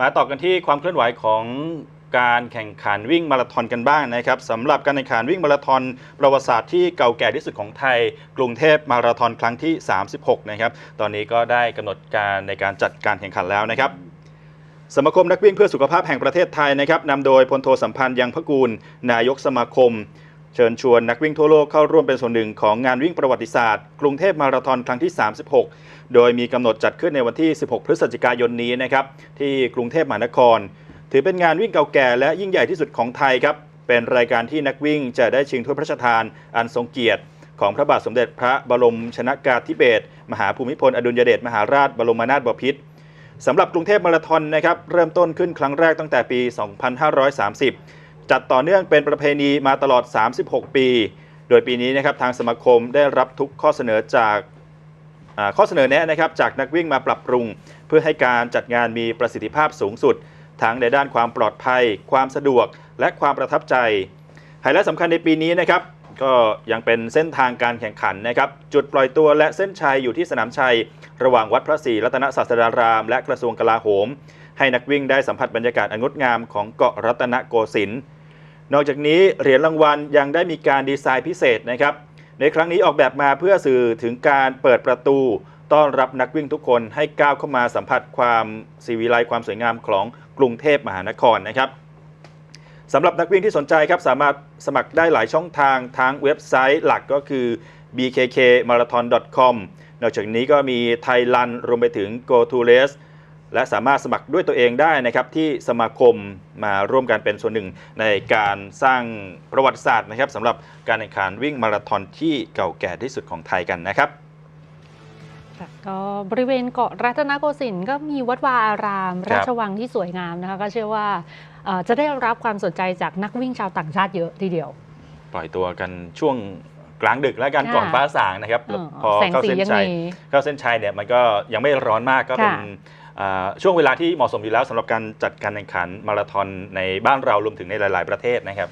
มาต่อกันที่ความเคลื่อนไหวของการแข่งขันวิ่งมาราธอนกันบ้างนะครับสำหรับการแข่งขันวิ่งมาราธอนประวัติศาสตร์ที่เก่าแก่ที่สุดของไทย กรุงเทพมาราธอนครั้งที่ 36 นะครับ ตอนนี้ก็ได้กำหนดการในการจัดการแข่งขันแล้วนะครับสมาคมนักวิ่งเพื่อสุขภาพแห่งประเทศไทยนะครับนำโดยพลโทสัมพันธ์ยังพกูล นายกสมาคม เชิญชวนนักวิ่งทั่วโลกเข้าร่วมเป็นส่วนหนึ่งของงานวิ่งประวัติศาสตร์ กรุงเทพมาราธอนครั้งที่ 36 โดยมีกำหนดจัดขึ้นในวันที่ 16 พฤศจิกายนนี้นะครับที่กรุงเทพมหานคร ถือเป็นงานวิ่งเก่าแก่และยิ่งใหญ่ที่สุดของไทยครับเป็นรายการที่นักวิ่งจะได้ชิงถ้วยพระราชทานอันทรงเกียรติ ของพระบาทสมเด็จพระบรมชนากาธิเบศรมหาภูมิพลอดุลยเดชมหาราชบรมนาถบพิตรสำหรับกรุงเทพมาราธอนนะครับเริ่มต้นขึ้นครั้งแรกตั้งแต่ปี 2530 จัดต่อเนื่องเป็นประเพณีมาตลอด 36 ปี โดยปีนี้นะครับทางสมาคมได้รับทุกข้อเสนอจากข้อเสนอแนะนะครับจากนักวิ่งมาปรับปรุง เพื่อให้การจัดงานมีประสิทธิภาพสูงสุด ทั้งในด้านความปลอดภัย ความสะดวก และความประทับใจไฮไลท์สำคัญในปีนี้นะครับก็ยังเป็นเส้นทางการแข่งขันนะครับ จุดปล่อยตัวและเส้นชัยอยู่ที่สนามชัย ระหว่างวัดพระศรีรัตนศาสดาราม และกระทรวงกลาโหม ให้นักวิ่งได้สัมผัสบรรยากาศอันงดงามของเกาะรัตนโกสินทร์ นอกจากนี้เหรียญรางวัลยังได้มีการดีไซน์พิเศษนะครับ ในครั้งนี้ออกแบบมาเพื่อสื่อถึงการเปิดประตู ต้อนรับนักวิ่งทุกคนให้ก้าวเข้ามาสัมผัสความสีวิไลความสวยงามของกรุงเทพมหานครนะครับสำหรับนักวิ่งที่สนใจครับสามารถสมัครได้หลายช่องทางทั้งเว็บไซต์หลักก็คือ bkkmarathon.com นอกจากนี้ก็มีไทยรันรวมไปถึง Go to Race และสามารถสมัครด้วยตัวเองได้นะครับที่สมาคมมาร่วมกันเป็นส่วนหนึ่งในการสร้างประวัติศาสตร์นะครับสำหรับการแข่งขันวิ่งมาราธอนที่เก่าแก่ที่สุดของไทยกันนะครับค่ะก็บริเวณเกาะรัตนโกสินทร์ก็มีวัดวาอารามครับราชวังที่สวยงามนะคะก็เชื่อว่าเอ่อจะได้รับความสนใจจากนักวิ่งชาวต่างชาติเยอะทีเดียว ปล่อยตัวกันช่วงกลางดึกและกันค่ะก่อนฟ้าสางนะครับเออพอแสงเข้าสีเส้นยังชัยมีเข้าเส้นชัยเนี่ยมันก็ยังไม่ร้อนมากก็เป็นค่ะอ่า ช่วงเวลาที่เหมาะสมอยู่แล้วสำหรับการจัดการแข่งขันมาราธอนในบ้านเรารวมถึงในหลาย ๆ ประเทศนะครับ